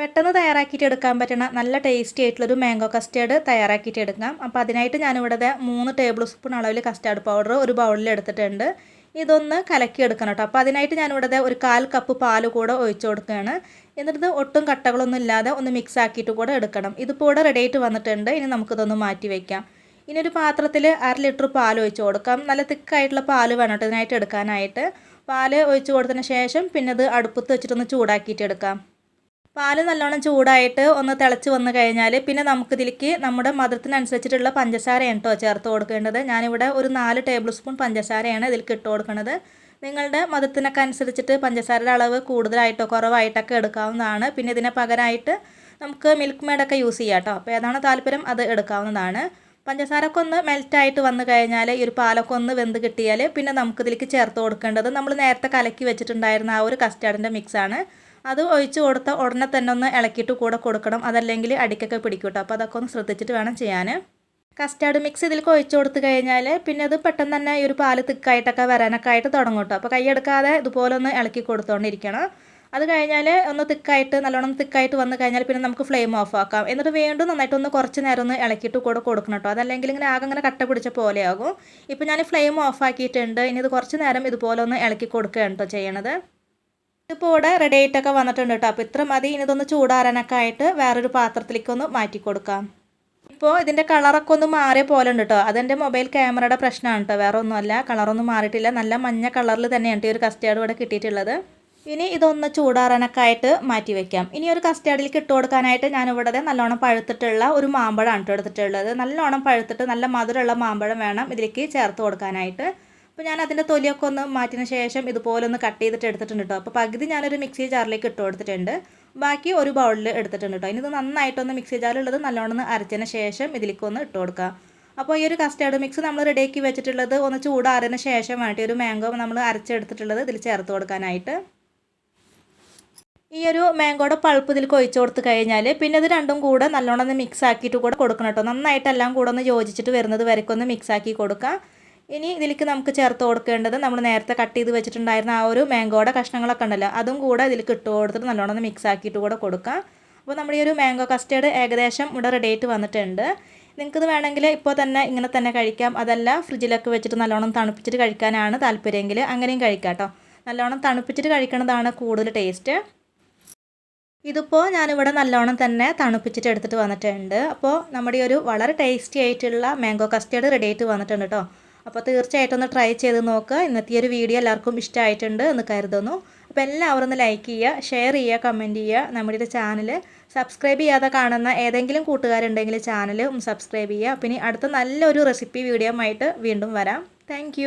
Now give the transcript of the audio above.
പെട്ടെന്ന് തയ്യാറാക്കിയിട്ട് എടുക്കാൻ പറ്റണ നല്ല ടേസ്റ്റി ആയിട്ടുള്ളൊരു മാംഗോ കസ്റ്റേർഡ് തയ്യാറാക്കിയിട്ട് എടുക്കാം. അപ്പോൾ അതിനായിട്ട് ഞാനിവിടെ മൂന്ന് ടേബിൾ സ്പൂൺ അളവിൽ കസ്റ്റാർഡ് പൗഡർ ഒരു ബൗളിൽ എടുത്തിട്ടുണ്ട്. ഇതൊന്ന് കലക്കി എടുക്കണം കേട്ടോ അപ്പോൾ അതിനായിട്ട് ഞാനിവിടെ ഒരു കാൽ കപ്പ് പാൽ കൂടെ ഒഴിച്ചു കൊടുക്കുകയാണ്. എന്നിട്ട് ഒട്ടും കട്ടകളൊന്നും ഇല്ലാതെ ഒന്ന് മിക്സ് ആക്കിയിട്ട് കൂടെ എടുക്കണം. ഇതിപ്പോൾ ഇവിടെ റെഡി ആയിട്ട് വന്നിട്ടുണ്ട്. ഇനി നമുക്കിതൊന്ന് മാറ്റി വയ്ക്കാം ഇനി ഒരു പാത്രത്തിൽ അര ലിറ്റർ പാൽ ഒഴിച്ച് കൊടുക്കാം. നല്ല തിക്കായിട്ടുള്ള പാൽ വേണം കേട്ടോ ഇതിനായിട്ട് എടുക്കാനായിട്ട്. പാൽ ഒഴിച്ച് കൊടുത്തതിന് ശേഷം പിന്നെ അത് അടുപ്പത്ത് വെച്ചിട്ടൊന്ന് ചൂടാക്കിയിട്ട് എടുക്കാം. പാൽ നല്ലോണം ചൂടായിട്ട് ഒന്ന് തിളച്ച് വന്നു കഴിഞ്ഞാൽ പിന്നെ നമുക്കിതിലേക്ക് നമ്മുടെ മധുരത്തിനനുസരിച്ചിട്ടുള്ള പഞ്ചസാരയാണ് കേട്ടോ ചേർത്ത് കൊടുക്കേണ്ടത്. ഞാനിവിടെ ഒരു നാല് ടേബിൾ സ്പൂൺ പഞ്ചസാരയാണ് ഇതിലേക്ക് ഇട്ട് കൊടുക്കുന്നത് നിങ്ങളുടെ മധുരത്തിനൊക്കെ അനുസരിച്ചിട്ട് പഞ്ചസാരയുടെ അളവ് കൂടുതലായിട്ടോ കുറവായിട്ടൊക്കെ എടുക്കാവുന്നതാണ്. പിന്നെ ഇതിന് പകരമായിട്ട് നമുക്ക് മിൽക്ക് മേഡൊക്കെ യൂസ് ചെയ്യാം കേട്ടോ അപ്പോൾ ഏതാണ് താല്പര്യം? അത് എടുക്കാവുന്നതാണ്. പഞ്ചസാരൊക്കെ ഒന്ന് മെൽറ്റായിട്ട് വന്നു കഴിഞ്ഞാൽ ഈ ഒരു പാലൊക്കെ ഒന്ന് വെന്ത് കിട്ടിയാൽ പിന്നെ നമുക്കിതിലേക്ക് ചേർത്ത് കൊടുക്കേണ്ടത് നമ്മൾ നേരത്തെ കലക്കി വെച്ചിട്ടുണ്ടായിരുന്ന ആ ഒരു കസ്റ്റാർഡിന്റെ മിക്സാണ് അത് ഒഴിച്ച് കൊടുത്ത ഉടനെ തന്നെ ഒന്ന് ഇളക്കിയിട്ട് കൂടെ കൊടുക്കണം. അതല്ലെങ്കിൽ അടിക്കൊക്കെ പിടിക്കും അപ്പോൾ അതൊക്കെ ഒന്ന് ശ്രദ്ധിച്ചിട്ട് വേണം ചെയ്യാൻ കസ്റ്റാർഡ് മിക്സ് ഇതിലേക്ക് ഒഴിച്ചു കൊടുത്ത് കഴിഞ്ഞാൽ പിന്നെ അത് പെട്ടെന്ന് തന്നെ ഈ ഒരു പാൽ തിക്കായിട്ടൊക്കെ വരാനൊക്കെ ആയിട്ട് തുടങ്ങും കേട്ടോ അപ്പോൾ കൈയെടുക്കാതെ ഇതുപോലെ ഒന്ന് ഇളക്കി കൊടുത്തുകൊണ്ടിരിക്കണം അത് കഴിഞ്ഞാൽ ഒന്ന് തിക്കായിട്ട് നല്ലോണം തിക്കായിട്ട് വന്നു കഴിഞ്ഞാൽ പിന്നെ നമുക്ക് ഫ്ലെയിം ഓഫ് ആക്കാം. എന്നിട്ട് വീണ്ടും നന്നായിട്ടൊന്ന് കുറച്ച് നേരം ഒന്ന് ഇളക്കിയിട്ട് കൂടെ കൊടുക്കണം കേട്ടോ അതല്ലെങ്കിൽ ഇങ്ങനെ ആകെ ഇങ്ങനെ കട്ട പിടിച്ച പോലെയാകും ഇപ്പോൾ ഞാൻ ഫ്ലെയിം ഓഫ് ആക്കിയിട്ടുണ്ട്. ഇനി ഇത് കുറച്ച് നേരം ഇതുപോലെ ഒന്ന് ഇളക്കി കൊടുക്കുകയാണ് കേട്ടോ ചെയ്യണത്. ഇപ്പോൾ ഇവിടെ റെഡി ആയിട്ടൊക്കെ വന്നിട്ടുണ്ട് കേട്ടോ അപ്പോൾ ഇത്ര മതി. ഇനി ഇതൊന്ന് ചൂടാറാനൊക്കെ ആയിട്ട് വേറൊരു പാത്രത്തിലേക്കൊന്ന് മാറ്റി കൊടുക്കാം. ഇപ്പോൾ ഇതിന്റെ കളറൊക്കെ ഒന്ന് മാറിയ പോലെ ഉണ്ട് കേട്ടോ അതെന്റെ മൊബൈൽ ക്യാമറയുടെ പ്രശ്നമാണ് കേട്ടോ വേറെ ഒന്നുമല്ല. കളറൊന്നും മാറിയിട്ടില്ല. നല്ല മഞ്ഞ കളറിൽ തന്നെയാണ് ഈ ഒരു കസ്റ്റേർഡ് ഇവിടെ കിട്ടിയിട്ടുള്ളത്. ഇനി ഇതൊന്ന് ചൂടാറാനൊക്കെ ആയിട്ട് മാറ്റി വെക്കാം. ഇനി ഒരു കസ്റ്റാർഡിലേക്ക് ഇട്ട് കൊടുക്കാനായിട്ട് ഞാനിവിടെ നല്ലോണം പഴുത്തിട്ടുള്ള ഒരു മാമ്പഴമാണ് കേട്ടോ എടുത്തിട്ടുള്ളത്. നല്ലോണം പഴുത്തിട്ട് നല്ല മധുരമുള്ള മാമ്പഴം വേണം ഇതിലേക്ക് ചേർത്ത് കൊടുക്കാനായിട്ട്. അപ്പോൾ ഞാൻ അതിന്റെ തൊലിയൊക്കെ ഒന്ന് മാറ്റിയ ശേഷം ഇതുപോലെ ഒന്ന് കട്ട് ചെയ്തിട്ട് എടുത്തിട്ടുണ്ട് കേട്ടോ അപ്പോൾ പകുതി ഞാനൊരു മിക്സി ജാറിലേക്ക് ഇട്ട് കൊടുത്തിട്ടുണ്ട്. ബാക്കി ഒരു ബൗളിൽ എടുത്തിട്ടുണ്ട് കേട്ടോ ഇനി ഇത് നന്നായിട്ടൊന്ന് മിക്സി ജാറിലുള്ളത് നല്ലോണം അരച്ചതിന് ശേഷം ഇതിലേക്ക് ഒന്ന് ഇട്ട് കൊടുക്കുക അപ്പോൾ ഈ ഒരു കസ്റ്റേർഡ് മിക്സ് നമ്മൾ റെഡിയാക്കി വെച്ചിട്ടുള്ളത് ഒന്ന് ചൂടാറിന് ശേഷം വേണ്ടി ഒരു മാംഗോ നമ്മൾ അരച്ചെടുത്തിട്ടുള്ളത് ഇതിൽ ചേർത്ത് കൊടുക്കാനായിട്ട്. ഈ ഒരു മാംഗോയുടെ പൾപ്പ് ഇതിൽ കൊഴിച്ച് കൊടുത്ത് കഴിഞ്ഞാൽ പിന്നെ ഇത് രണ്ടും കൂടെ നല്ലോണം ഒന്ന് മിക്സ് ആക്കിയിട്ട് കൂടെ കൊടുക്കണം കേട്ടോ നന്നായിട്ടെല്ലാം കൂടെ ഒന്ന് യോജിച്ചിട്ട് വരുന്നത് വരയ്ക്കൊന്ന് മിക്സ് ആക്കി കൊടുക്കുക ഇനി ഇതിലേക്ക് നമുക്ക് ചേർത്ത് കൊടുക്കേണ്ടത് നമ്മൾ നേരത്തെ കട്ട് ചെയ്ത് വെച്ചിട്ടുണ്ടായിരുന്ന ആ ഒരു മാംഗോയുടെ കഷ്ണങ്ങളൊക്കെ ഉണ്ടല്ലോ. അതും കൂടെ ഇതിലേക്ക് ഇട്ട് കൊടുത്തിട്ട് നല്ലോണം മിക്സ് ആക്കിയിട്ട് കൂടെ കൊടുക്കാം. അപ്പോൾ നമ്മുടെ ഈ ഒരു മാംഗോ കസ്റ്റേർഡ് ഏകദേശം ഇവിടെ റെഡി ആയിട്ട് വന്നിട്ടുണ്ട്. നിങ്ങൾക്കിത് വേണമെങ്കിൽ ഇപ്പോൾ തന്നെ ഇങ്ങനെ തന്നെ കഴിക്കാം. അതല്ല ഫ്രിഡ്ജിലൊക്കെ വെച്ചിട്ട് നല്ലോണം തണുപ്പിച്ചിട്ട് കഴിക്കാനാണ് താല്പര്യമെങ്കിൽ അങ്ങനെയും കഴിക്കാം കേട്ടോ. നല്ലോണം തണുപ്പിച്ചിട്ട് കഴിക്കുന്നതാണ് കൂടുതൽ ടേസ്റ്റ്. ഇതിപ്പോൾ ഞാനിവിടെ നല്ലോണം തന്നെ തണുപ്പിച്ചിട്ട് എടുത്തിട്ട് വന്നിട്ടുണ്ട്. അപ്പോൾ നമ്മുടെ ഒരു വളരെ ടേസ്റ്റി ആയിട്ടുള്ള മാംഗോ കസ്റ്റേർഡ് റെഡി ആയിട്ട് വന്നിട്ടുണ്ട് കേട്ടോ. അപ്പോൾ തീർച്ചയായിട്ടും ഒന്ന് ട്രൈ ചെയ്ത് നോക്കുക ഇന്നത്തെ ഒരു വീഡിയോ എല്ലാവർക്കും ഇഷ്ടമായിട്ടുണ്ട് എന്ന് കരുതുന്നു. അപ്പോൾ എല്ലാവരും ഒന്ന് ലൈക്ക് ചെയ്യുക ഷെയർ ചെയ്യുക കമന്റ് ചെയ്യുക. നമ്മുടെ ചാനൽ സബ്സ്ക്രൈബ് ചെയ്യാതെ കാണുന്ന ഏതെങ്കിലും കൂട്ടുകാരുണ്ടെങ്കിൽ ചാനൽ സബ്സ്ക്രൈബ് ചെയ്യുക. പിന്നെ അടുത്ത നല്ലൊരു റെസിപ്പി വീഡിയോ ആയിട്ട് വീണ്ടും വരാം. താങ്ക്